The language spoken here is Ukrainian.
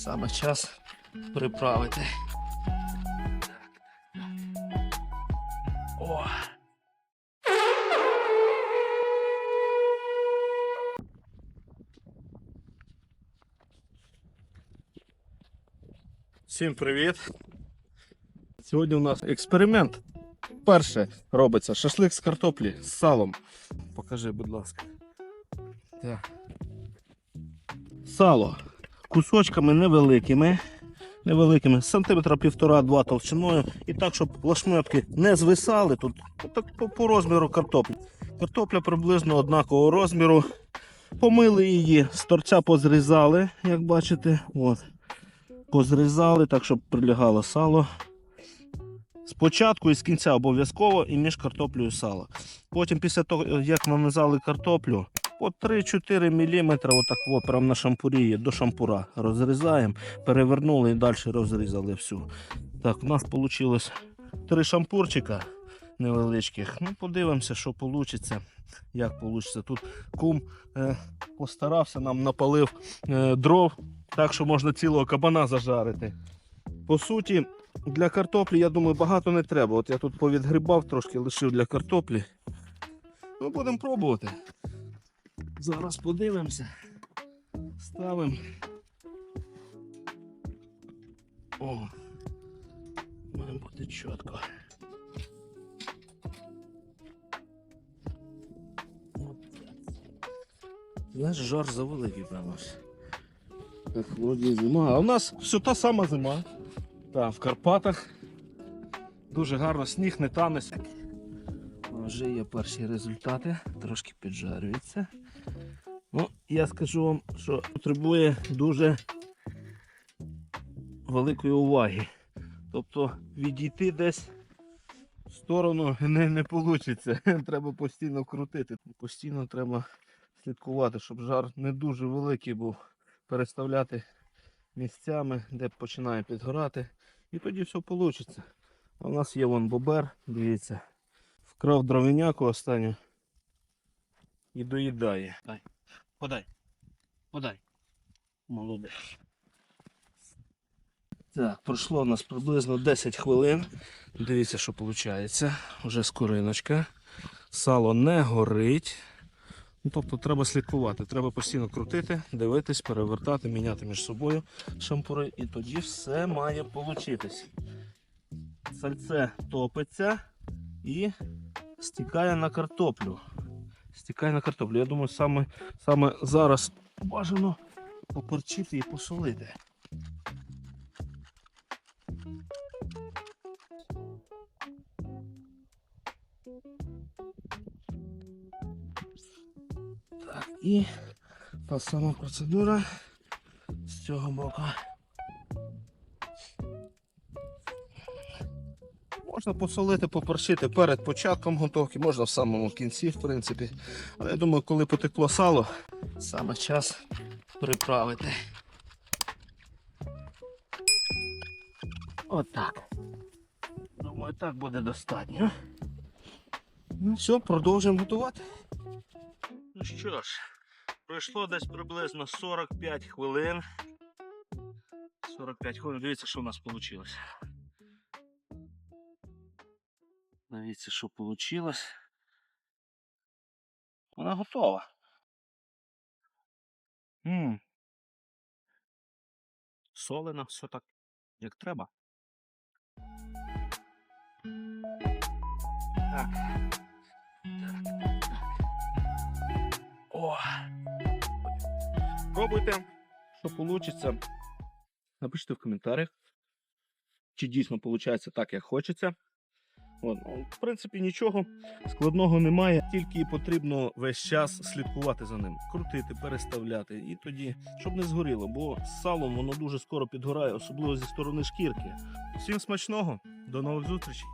Саме час приправити. О. Всім привіт! Сьогодні у нас експеримент. Перше робиться шашлик з картоплі з салом. Покажи, будь ласка. Так. Сало Кусочками невеликими. Невеликими, сантиметра півтора-два толщиною. І так, щоб лашметки не звисали тут. Так по, по розміру картоплі. Картопля приблизно однакового розміру. Помили її, з торця позрізали, як бачите. От. Позрізали так, щоб прилягало сало. Спочатку і з кінця обов'язково і між картоплею сало. Потім, після того, як нанизали картоплю, по 3-4 мм, отак прямо на шампурі до шампура розрізаємо, перевернули і далі розрізали всю. Так, у нас вийшло три шампурчика невеличких. Ну, подивимося, що вийде. Як вийде. Тут кум е, постарався, нам напалив е, дров, так що можна цілого кабана зажарити. По суті, для картоплі, я думаю, багато не треба. От я тут повідгрібав трошки, лишив для картоплі. Ну, будемо пробувати. Зараз подивимося. Ставимо. О, має бути чітко. Знаєш, жар завеликий. Так, вроді зима. А у нас все та сама зима. Там в Карпатах. Дуже гарно сніг не тане. Вже є перші результати, трошки піджарюється. Ну, я скажу вам, що потребує дуже великої уваги. Тобто відійти десь в сторону не, не вийде. Треба постійно крутити. Постійно треба слідкувати, щоб жар не дуже великий був. Переставляти місцями, де починає підгорати. І тоді все вийде. А у нас є вон бобер, дивіться. Вкрав дровиняку останню і доїдає. Дай. Подай. Подай. Молодець. Так, пройшло у нас приблизно 10 хвилин. Дивіться, що виходить. Вже скориночка. Сало не горить. Ну, тобто треба слідкувати, треба постійно крутити, дивитись, перевертати, міняти між собою шампури, і тоді все має получитись. Сальце топиться і стікає на картоплю. Стікає на картоплю. Я думаю, саме, саме зараз бажано поперчити і посолити. Так, і та сама процедура з цього боку. Можна посолити, поперчити перед початком готовки, можна в самому кінці, в принципі. Але я думаю, коли потекло сало, саме час приправити. Отак. Думаю, так буде достатньо. Ну все, продовжуємо готувати. Ну що ж, пройшло десь приблизно 45 хвилин. 45 хвилин. Дивіться, що в нас вийшло. Дивіться, що вийшло. Вона готова. М. Солено, все так, як треба. Так. Так, так, так. О. Пробуйте, що вийде. Напишіть в коментарях, чи дійсно виходить так, як хочеться. От, ну, в принципі, нічого складного немає, тільки потрібно весь час слідкувати за ним, крутити, переставляти, і тоді, щоб не згоріло, бо салом воно дуже скоро підгорає, особливо зі сторони шкірки. Всім смачного, до нових зустрічей!